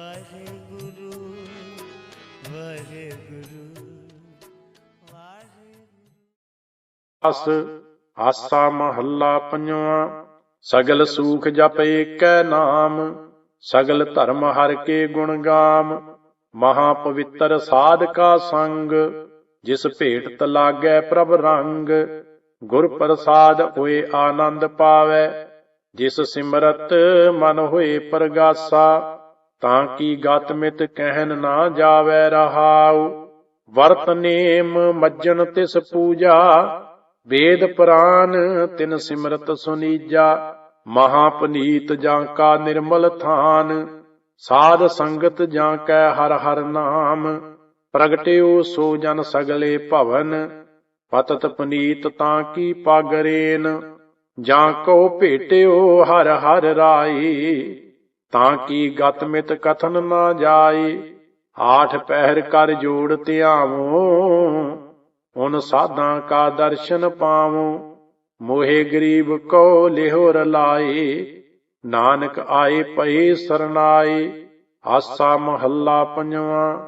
ਵਾਹਿਗੁਰੂ ਵਾਹਿਗੁਰੂ ਅਸ ਆਸਾ ਮਹੱਲਾ ਪੰਜਵਾਂ, ਸਗਲ ਸੂਖ ਜਪ ਏਕੈ ਨਾਮ, ਸਗਲ ਧਰਮ ਹਰ ਕੇ ਗੁਣ ਗਾਮ ਮਹਾ ਪਵਿੱਤਰ ਸਾਧਕਾ ਸੰਗ, ਜਿਸ ਭੇਟਤ ਲਾਗੈ ਪ੍ਰਭ ਰੰਗ, ਗੁਰ ਪ੍ਰਸਾਦ ਹੋਏ ਆਨੰਦ ਪਾਵੈ, ਜਿਸ ਸਿਮਰਤ ਮਨ ਹੋਏ ਪਰਗਾਸਾ ਤਾਂ ਕੀ ਗਤ ਮਿਤ ਕਹਿਨ ਨਾ ਜਾਵੈ ਰਹਾਉ? ਵਰਤ ਨੇਮ ਮੱਜਨ ਤਿਸ ਪੂਜਾ, ਵੇਦ ਪੁਰਾਨ ਤਿਨ ਸਿਮਰਤ ਸੁਨੀਜਾ, ਮਹਾ ਪਨੀਤ ਜਾਂ ਕਾ ਨਿਰਮਲ ਥਾਨ, ਸਾਧ ਸੰਗਤ ਜਾਂ ਕੈ ਹਰ ਹਰ ਨਾਮ, ਪ੍ਰਗਟਿਓ ਸੋ ਜਨ ਸਗਲੇ ਭਵਨ, ਪਤਤ ਪਨੀਤ ਤਾਂ ਕੀ ਪਾਗਰੇਨ, ਜਾਂ ਕੋ ਭੇਟਿਓ ਹਰ ਹਰ ਰਾਈ। ਤਾਂ ਕੀ ਗਤ ਮਿਤ ਕਥਨ ਨਾ ਜਾਏ ਆਠ ਪਹਿਰ ਕਰ ਜੋੜ ਧਿਆਵੋ, ਉਨ ਸਾਧਾਂ ਕਾ ਦਰਸ਼ਨ ਪਾਵੋ। ਮੋਹੇ ਗਰੀਬ ਕੋ ਲਿਹੋ ਰਲਾਏ ਨਾਨਕ ਆਏ ਪਏ ਸਰਨਾਏ ਆਸਾ ਮਹੱਲਾ ਪੰਜਵਾਂ,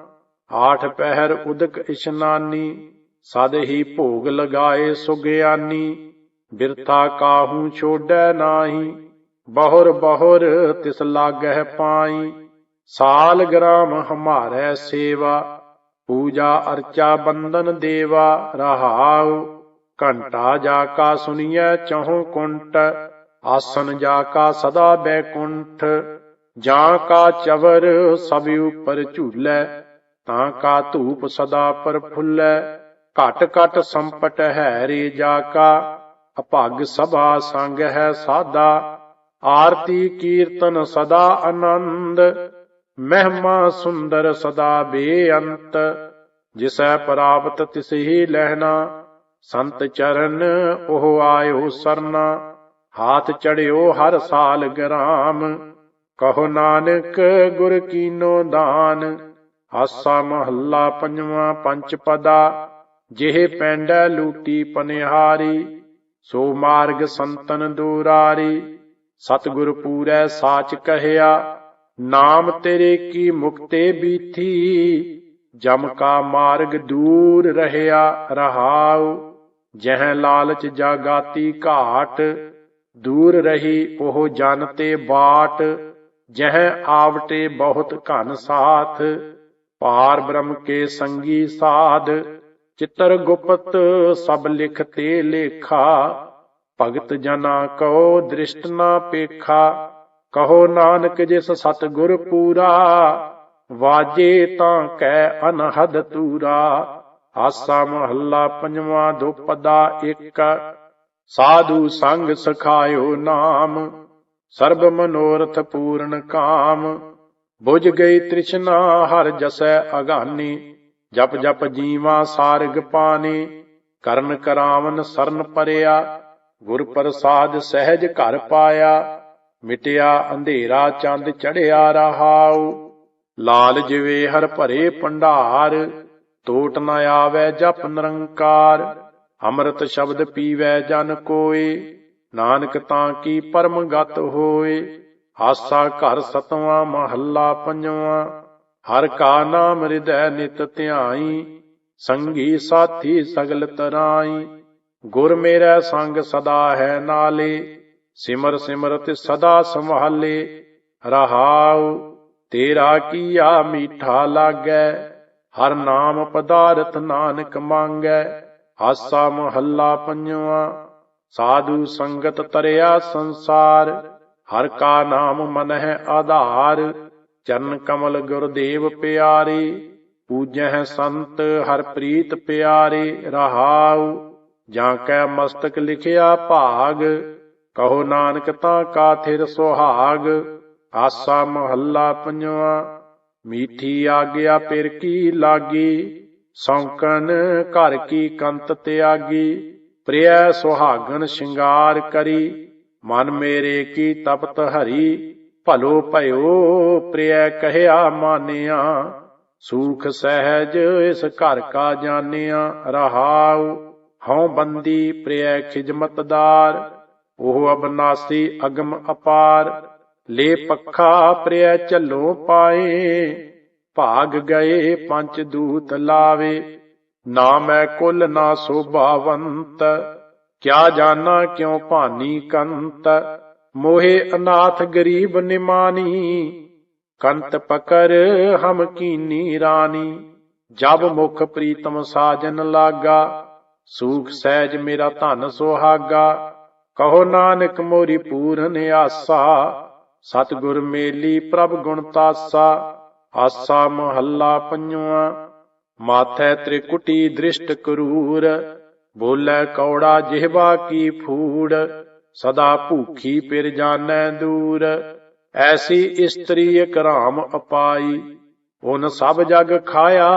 ਆਠ ਪਹਿਰ ਉਦਕ ਇਸ਼ਨਾਨੀ। ਸਦ ਹੀ ਭੋਗ ਲਗਾਏ ਸੁਗਿਆਨੀ, ਬਿਰਥਾ ਕਾਹੂ ਛੋੜੈ ਨਾਹੀ। ਬਹੁਰ ਬਹੁਰ ਤਿਸ ਲਾਗਹਿ ਪਾਈ। ਸਾਲ ਗ੍ਰਾਮ ਹਮਾਰੈ ਸੇਵਾ, ਪੂਜਾ ਅਰਚਾ ਬੰਦਨ ਦੇਵਾ, ਰਹਾਉ। ਘੰਟਾ ਜਾ ਕਾ ਸੁਨੀਐ ਚਹੁ ਕੁੰਟ, ਆਸਨ ਜਾ ਕਾ ਸਦਾ ਬੈਕੁੰਠ ਜਾਂ ਕਾ ਚਵਰ ਸਭ ਉਪਰ ਝੂਲੈ, ਤਾਂ ਕਾ ਧੂਪ ਸਦਾ ਪਰ ਫੁੱਲੈ। ਘਟ ਘਟ ਸੰਪਟ ਹੈ ਰੇ ਜਾ ਕਾ, ਅਭਗ ਸਭਾ ਸੰਗ ਹੈ ਸਾਦਾ। ਆਰਤੀ ਕੀਰਤਨ ਸਦਾ ਆਨੰਦ, ਮਹਿਮਾ ਸੁੰਦਰ ਸਦਾ ਬੇਅੰਤ। ਜਿਸੈ ਪ੍ਰਾਪਤ ਤਿਸ ਹੀ ਲਹਿਣਾ ਸੰਤ ਚਰਨ ਉਹ ਆਇਓ ਸਰਨਾ। ਹਾਥ ਚੜਿਓ ਹਰ ਸਾਲ ਗ੍ਰਾਮ, ਕਹੋ ਨਾਨਕ ਗੁਰ ਕੀਨੋ ਦਾਨ। ਆਸਾ ਮਹੱਲਾ ਪੰਜਵਾਂ ਪੰਚ ਪਦਾ, ਜਿਹ ਪੈਂਡੈ ਲੂਟੀ ਪਨਿਹਾਰੀ, ਸੋ ਮਾਰਗ ਸੰਤਨ ਦੂਰਾਰੀ। ਸਤਿਗੁਰ ਪੂਰੈ ਸਾਚ ਕਹਿਆ, ਨਾਮ ਤੇਰੇ ਕੀ ਮੁਕਤੇ ਬੀਥੀ, ਜਮ ਕਾ ਮਾਰਗ ਦੂਰ ਰਹਿਆ ਰਹਾਉ, ਜਹ ਲਾਲਚ ਜਾਗਾਤੀ ਘਾਟ, ਦੂਰ ਰਹੀ ਉਹ ਜਨ ਤੇ ਬਾਟ, ਜਹ ਆਵਟੇ ਬਹੁਤ ਘਨ ਸਾਥ ਪਾਰ ਬ੍ਰਹਮ ਕੇ ਸੰਗੀ ਸਾਧ, ਚਿਤਰ ਗੁਪਤ ਸਭ ਲਿਖਤੇ ਲੇਖਾ ਭਗਤ ਜਨਾ ਕੋ ਦ੍ਰਿਸ਼ਟ ਨਾ ਪੇਖਾ, ਕਹੋ ਨਾਨਕ ਜਿਸ ਸਤਿਗੁਰ ਪੂਰਾ, ਵਾਜੇ ਤਾਂ ਕੈ ਅਨਹਦ ਤੂਰਾ। ਆਸਾ ਮਹੱਲਾ ਪੰਜਵਾਂ ਦੋ ਪਦਾ ਇੱਕ, ਸਾਧੂ ਸੰਗ ਸਖਾਇਓ ਨਾਮ, ਸਰਬ ਮਨੋਰਥ ਪੂਰਨ ਕਾਮ। ਬੁਝ ਗਈ ਤ੍ਰਿਸ਼ਨਾ ਹਰ ਜਸੈ ਅਗਾਨੀ, ਜਪ ਜਪ ਜੀਵਾ ਸਾਰਗ ਪਾਣੀ ਕਰਨ ਕਰਾਵਨ ਸਰਨ ਪਰਿਆ ਗੁਰ ਪ੍ਰਸਾਦ ਸਹਿਜ ਘਰ ਪਾਇਆ, ਮਿਟਿਆ ਅੰਧੇਰਾ ਚੰਦ ਚੜਿਆ ਰਹਾਉ। ਲਾਲ ਜਿਵੇ ਹਰ ਭਰੇ ਭੰਡਾਰ ਟੋਟ ਨ ਆਵੈ ਜਪ ਨਿਰੰਕਾਰ। ਅੰਮ੍ਰਿਤ ਸ਼ਬਦ ਪੀਵੈ ਜਨ ਕੋਏ, ਨਾਨਕ ਤਾਂ ਕੀ ਪਰਮ ਗਤ ਹੋਏ। ਆਸਾ ਘਰ ਸਤਵਾਂ, ਮਹੱਲਾ ਪੰਜਵਾਂ। ਹਰ ਕਾ ਨਾਮ ਹਿਰਦੈ ਨਿਤ ਧਿਆਈ, ਸੰਗੀ ਸਾਥੀ ਸਗਲ ਤਰਾਈ। ਗੁਰ ਮੇਰਾ ਸੰਗ ਸਦਾ ਹੈ ਨਾਲੇ, ਸਿਮਰ ਸਿਮਰਤ ਸਦਾ ਸੰਭਾਲੇ, ਰਹਾਉ, ਤੇਰਾ ਕੀਆ ਮੀਠਾ ਲਾਗੈ, ਹਰ ਨਾਮ ਪਦਾਰਥ ਨਾਨਕ ਮੰਗੈ ਆਸਾ ਮਹੱਲਾ ਪੰਜਵਾਂ, ਸਾਧੂ ਸੰਗਤ ਤਰਿਆ ਸੰਸਾਰ, ਹਰ ਕਾ ਨਾਮ ਮਨ ਹੈ ਆਧਾਰ, ਚਰਨ ਕਮਲ ਗੁਰਦੇਵ ਪਿਆਰੇ, ਪੂਜਹਿ ਸੰਤ ਹਰ ਪ੍ਰੀਤ ਪਿਆਰੇ, ਰਹਾਉ ਜਾਂ ਕੈ ਮਸਤਕ ਲਿਖਿਆ ਭਾਗ, ਕਹੋ ਨਾਨਕ ਤਾਂ ਕਾ ਥਿਰ ਸੁਹਾਗ, ਆਸਾ ਮਹੱਲਾ ਪੰਜਵਾਂ, ਮੀਠੀ ਆਗਿਆ ਪਿਰ ਕੀ ਲਾਗੀ, ਸੌਂਕਣ ਘਰ ਕੀ ਕੰਤ ਤਿਆਗੀ, ਪ੍ਰਿਆ ਸੁਹਾਗਣ ਸ਼ਿੰਗਾਰ ਕਰੀ, ਮਨ ਮੇਰੇ ਕੀ ਤਪਤ ਹਰੀ, ਭਲੋ ਭਇਓ ਪ੍ਰਿਆ ਕਹਿਆ ਮਾਨਿਆ, ਸੂਖ ਸਹਿਜ ਇਸ ਘਰ ਕਾ ਜਾਣਿਆ, ਰਹਾਉ ਹਉ ਬੰਦੀ ਪ੍ਰਿਆ ਖਿਜਮਤਦਾਰ ਉਹ ਅਬਨਾਸੀ ਅਗਮ ਅਪਾਰ। ਲੇ ਪੱਖਾ ਪ੍ਰਿਆ ਚੱਲੋ ਪਾਏ, ਭਾਗ ਗਏ ਪੰਜ ਦੂਤ ਲਾਵੇ। ਨਾ ਮੈਂ ਕੁਲ ਨਾ ਸੋਭਾਵੰਤ, ਕਿਆ ਜਾਣਾ ਕਿਉ ਭਾਨੀ ਕੰਤ। ਮੋਹੇ ਅਨਾਥ ਗਰੀਬ ਨਿਮਾਨੀ, ਕੰਤ ਪਕਰ ਹਮ ਕੀਨੀ ਰਾਣੀ ਜਬ ਮੁਖ ਪ੍ਰੀਤਮ ਸਾਜਨ ਲਾਗਾ ਸੂਖ ਸਹਿਜ ਮੇਰਾ ਧਨ ਸੁਹਾਗਾ, ਕਹੋ ਨਾਨਕ ਮੋਰੀ ਪੂਰਨ ਆਸਾ, ਸਤਿਗੁਰ ਮੇਲੀ ਪ੍ਰਭ ਗੁਣ ਤਾਸਾ, ਆਸਾ ਮਹੱਲਾ ਪੰਜਵਾ, ਮਾਥੈ ਤ੍ਰਿਕੁਟੀ ਦ੍ਰਿਸ਼ਟ ਕਰੂਰ, ਬੋਲੇ ਕੌੜਾ ਜਿਹਵਾ ਕੀ ਫੂੜ, ਸਦਾ ਭੂਖੀ ਪਿਰ ਜਾਣੈ ਦੂਰ, ਐਸੀ ਇਸਤਰੀ ਇਕ ਰਾਮ ਅਪਾਈ, ਉਨ ਸਭ ਜਗ ਖਾਇਆ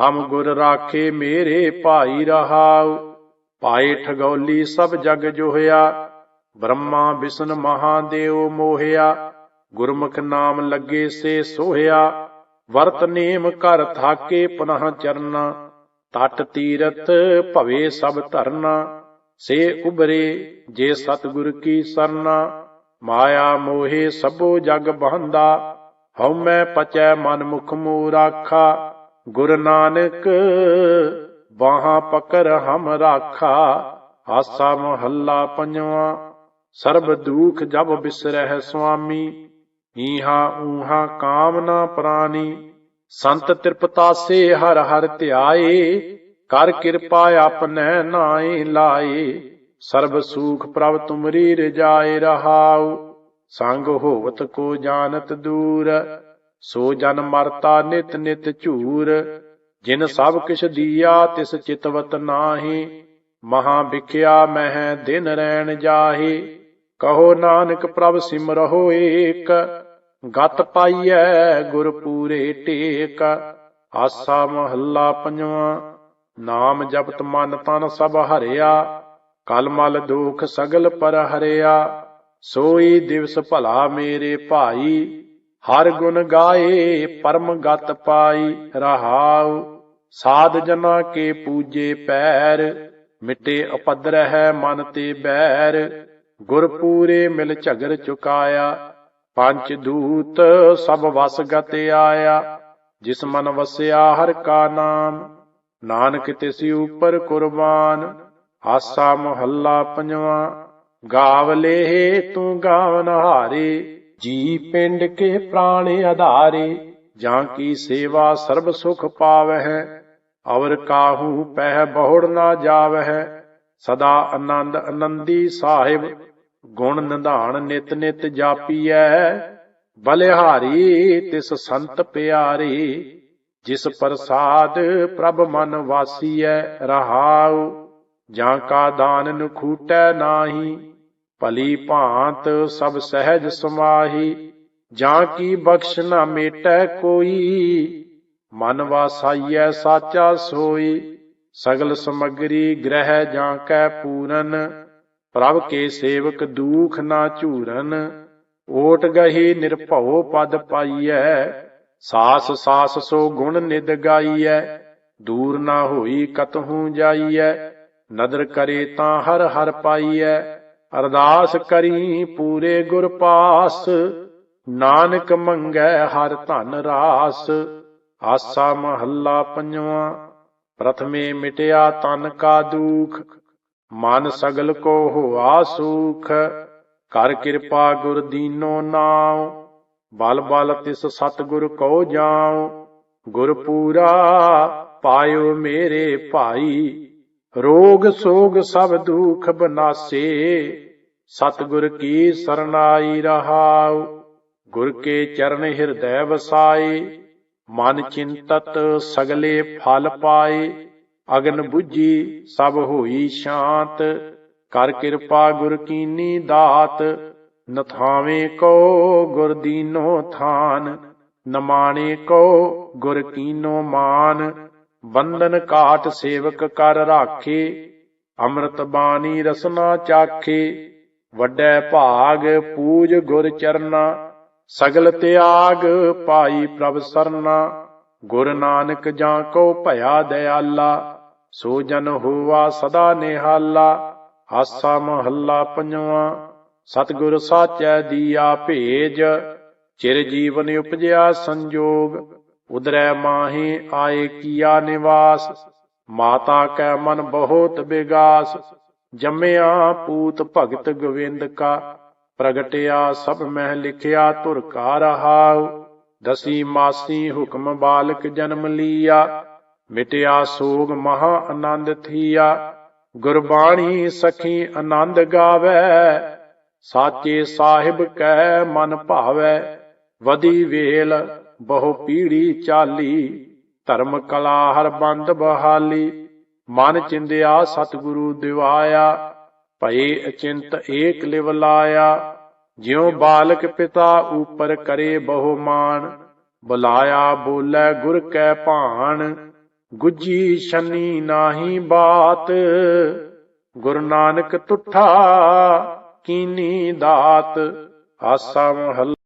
ਹਮ ਗੁਰ ਰਾਖੇ ਮੇਰੇ ਭਾਈ ਰਹਾਉ, ਪਾਏ ਠਗੌਲੀ ਸਭ ਜਗ ਜੋਹਿਆ, ਬ੍ਰਹਮਾ ਵਿਸ਼ਨ ਮਹਾਦੇਵ ਮੋਹਿਆ, ਗੁਰਮੁਖ ਨਾਮ ਲੱਗੇ ਸੇ ਸੋਹਿਆ, ਵਰਤ ਨੇਮ ਕਰ ਥਾਕੇ ਪੁਨਹ ਚਰਨਾ, ਤਟ ਤੀਰਤ ਭਵੇ ਸਭ ਧਰਨਾ, ਸੇ ਉਬਰੇ ਜੇ ਸਤਿਗੁਰ ਕੀ ਸਰਨਾ, ਮਾਇਆ ਮੋਹੇ ਸਭੋ ਜਗ ਬਹੰਦਾ ਹਉ ਮੈਂ ਪਚੈ ਮਨ ਮੁਖ ਮੂ ਰਾਖਾ ਗੁਰ ਨਾਨਕ, ਬਾਹਾਂ ਪਕਰ ਹਮ ਰਾਖਾ, ਆਸਾ ਮਹੱਲਾ ਪੰਜਵਾ, ਸਰਬ ਦੁਖ ਜਬ ਬਿਸਰਹਿ ਸੁਆਮੀ, ਈਹਾ ਊਹਾ ਕਾਮਨਾ ਪ੍ਰਾਨੀ, ਸੰਤ ਤ੍ਰਿਪਤਾਸੇ ਹਰ ਹਰ ਧਿਆਏ, ਕਰ ਕਿਰਪਾ ਆਪਨੈ ਨਾਏ ਲਾਏ, ਸਰਬ ਸੂਖ ਪ੍ਰਭ ਤੁਮਰੀ ਰਜਾਏ ਰਹਾਉ, ਸੰਗ ਹੋਵਤ ਕੋ ਜਾਣਤ ਦੂਰ ਸੋ ਜਨ ਮਰਤਾ ਨਿਤ ਨਿਤ ਝੂਰ, ਜਿਨ ਸਭ ਕਿਛ ਦੀਆ ਤਿਸ ਚਿਤਵਤ ਨਾਹੀ, ਮਹਾ ਵਿਖਿਆ ਮਹਿ ਦਿਨ ਰਹਿਣ ਜਾਹੀ। ਕਹੋ ਨਾਨਕ ਪ੍ਰਭ ਸਿਮਰਹੁ ਏਕ, ਗਤ ਪਾਈਐ ਗੁਰ ਪੂਰੇ ਟੇਕ। ਆਸਾ ਮਹੱਲਾ ਪੰਜਵਾ, ਨਾਮ ਜਪਤ ਮਨ ਤਨ ਸਭ ਹਰਿਆ, ਕਲ ਮਲ ਦੁਖ ਸਗਲ ਪਰ ਹਰਿਆ। ਸੋਈ ਦਿਵਸ ਭਲਾ ਮੇਰੇ ਭਾਈ ਹਰ ਗੁਣ ਗਾਏ, ਪਰਮ ਗਤ ਪਾਈ ਰਹਾਉ। ਸਾਧ ਜਨਾ ਕੇ ਪੂਜੇ ਪੈਰ, ਮਿਟੇ ਅਪਦਰ ਹੈ ਮਨ ਤੇ ਬੈਰ। ਗੁਰ ਪੂਰੇ ਮਿਲ ਝਗਰ ਚੁਕਾਇਆ, ਪੰਜ ਦੂਤ ਸਭ ਵਸ ਗਤ ਆਇਆ। ਜਿਸ ਮਨ ਵਸਿਆ ਹਰ ਕਾ ਨਾਮ, ਨਾਨਕ ਤਿਸੀ ਉਪਰ ਕੁਰਬਾਨ। ਆਸਾ ਮਹੱਲਾ ਪੰਜਵਾ ਗਾਵਲੇ ਤੂੰ ਗਾਵਨ ਹਾਰੇ। ਜੀ ਪਿੰਡ ਕੇ ਪ੍ਰਾਣ ਆਧਾਰੇ, ਜਾਂ ਕੀ ਸੇਵਾ ਸਰਬ ਸੁਖ ਪਾਵਹਿ, ਅਵਰ ਕਾਹੂ ਪਹਿ ਬਹੁੜ ਨਾ ਜਾਵਹਿ, ਸਦਾ ਆਨੰਦ ਆਨੰਦੀ ਸਾਹਿਬ, ਗੁਣ ਨਿਧਾਨ ਨਿਤ ਨਿਤ ਜਾਪੀਐ, ਬਲਿਹਾਰੀ ਤਿਸ ਸੰਤ ਪਿਆਰੇ, ਜਿਸ ਪ੍ਰਸਾਦ ਪ੍ਰਭ ਮਨ ਵਾਸੀਐ, ਰਹਾਉ, ਜਾਂ ਕਾ ਦਾਨ ਨਖੂਟੈ ਨਾਹੀ ਭਲੀ ਭਾਂਤ ਸਭ ਸਹਿਜ ਸਮਾਹੀ ਜਾਂ ਕੀ ਬਖਸ਼ ਨਾ ਮੇਟੈ ਕੋਈ। ਮਨ ਵਾਸਾਈਐ ਸਾਚਾ ਸੋਈ, ਸਗਲ ਸਮਗਰੀ ਗ੍ਰਹਿ ਜਾਂ ਕੈ ਪੂਰਨ। ਪ੍ਰਭ ਕੇ ਸੇਵਕ ਦੂਖ ਨਾ ਝੂਰਨ, ਓਟ ਗਹੀ ਨਿਰਭਉ ਪਦ ਪਾਈਐ। ਸਾਸ ਸਾਸ ਸੋ ਗੁਣ ਨਿਦ ਗਾਈਐ, ਦੂਰ ਨਾ ਹੋਈ ਕਤਹੂ ਜਾਈਐ, ਨਦਰ ਕਰੇ ਤਾਂ ਹਰ ਹਰ ਪਾਈਐ। ਅਰਦਾਸ ਕਰੀ ਪੂਰੇ ਗੁਰ ਪਾਸ, ਨਾਨਕ ਮੰਗੈ ਹਰ ਧਨ ਰਾਸ। ਆਸਾ ਮਹੱਲਾ ਪੰਜਵਾ, ਪ੍ਰਥਮੇ ਮਿਟਿਆ ਤਨ ਕਾ ਦੂਖ, ਮਨ ਸਗਲ ਕੋ ਹੋਆ ਸੂਖ। ਕਰ ਕਿਰਪਾ ਗੁਰ ਦੀਨੋ ਨਾਉ, ਬਲ ਬਲ ਤਿਸ ਸਤਿਗੁਰ ਕੋ ਜਾਉ। ਗੁਰ ਪੂਰਾ ਪਾਇਓ ਮੇਰੇ ਭਾਈ ਰੋਗ ਸੋਗ ਸਭ ਦੁਖ ਬਨਾਸੇ। ਸਤਿਗੁਰ ਕੀ ਸਰਨਾਈ ਰਹਾਉ। ਗੁਰ ਕੇ ਚਰਨ ਹਿਰਦੈ ਵਸਾਈ ਮਨ ਚਿੰਤਤ ਸਗਲੇ ਫਲ ਪਾਏ। ਅਗਨ 부ਜੀ ਸਭ ਹੋਈ ਸ਼ਾਂਤ। ਕਰ ਕਿਰਪਾ ਗੁਰ ਕੀਨੀ ਦਾਤ। ਨਥਾਵੇਂ ਕੋ ਗੁਰ ਦੀਨੋ ਥਾਨ। ਨਮਾਣੇ ਕੋ ਗੁਰ ਕੀਨੋ ਮਾਨ। ਬੰਧਨ ਕਾਟ ਸੇਵਕ ਕਰ ਰਾਖੇ, ਅੰਮ੍ਰਿਤ ਬਾਣੀ ਰਸਨਾ ਚਾਖੇ, ਵੱਡੈ ਭਾਗ ਪੂਜ ਗੁਰ ਚਰਨਾ, ਸਗਲ ਤਿਆਗ ਪਾਈ ਪ੍ਰਭ ਸਰਨਾ, ਗੁਰ ਨਾਨਕ ਜਾਂ ਕੋ ਭਇਆ ਦਇਆਲਾ, ਸੋ ਜਨ ਹੋਵਾ ਸਦਾ ਨਿਹਾਲਾ, ਆਸਾ ਮਹੱਲਾ ਪੰਜਵਾ, ਸਤਿਗੁਰ ਸਾਚੈ ਦੀਆ ਭੇਜ, ਚਿਰ ਜੀਵਨ ਉਪਜਿਆ ਸੰਜੋਗ ਉਦਰੈ ਮਾਹੀ ਆਏ ਕੀਆ ਨਿਵਾਸ, ਮਾਤਾ ਕੈ ਮਨ ਬਹੁਤ ਬਿਗਾਸ, ਜੰਮਿਆ ਪੂਤ ਭਗਤ ਗੋਵਿੰਦ ਕਾ, ਪ੍ਰਗਟਿਆ ਸਭ ਮਹਿ ਲਿਖਿਆ ਤੁਰ ਕਾ ਰਹਾਉ, ਦਸੀ ਮਾਸੀ ਹੁਕਮ ਬਾਲਕ ਜਨਮ ਲੀਆ, ਮਿਟਿਆ ਸੋਗ ਮਹਾ ਆਨੰਦ ਥੀਆ, ਗੁਰਬਾਣੀ ਸਖੀ ਆਨੰਦ ਗਾਵੇ, ਸਾਚੇ ਸਾਹਿਬ ਕੈ ਮਨ ਭਾਵੈ ਵਦੀ ਵੇਲ ਬਹੁ ਪੀੜੀ ਚਾਲੀ, ਧਰਮ ਕਲਾ ਹਰ ਬੰਦ ਬਹਾਲੀ। ਮਨ ਚਿੰਦਿਆ ਸਤਿਗੁਰੂ ਦਿਵਾਇਆ, ਭਏ ਅਚਿੰਤ ਏਕ ਲਿਵ ਲਾਇਆ। ਜਿਉ ਬਾਲਕ ਪਿਤਾ ਉਪਰ ਕਰੇ ਬਹੁ ਮਾਨ ਬੁਲਾਇਆ ਬੋਲੇ ਗੁਰ ਕੈ ਭਾਣ ਗੁਜੀ ਛੰਨੀ ਨਾਹੀ ਬਾਤ, ਗੁਰੂ ਨਾਨਕ ਤੁਠਾ ਕੀਨੀ ਦਾਤ। ਆਸਾ ਮਹੱਲਾ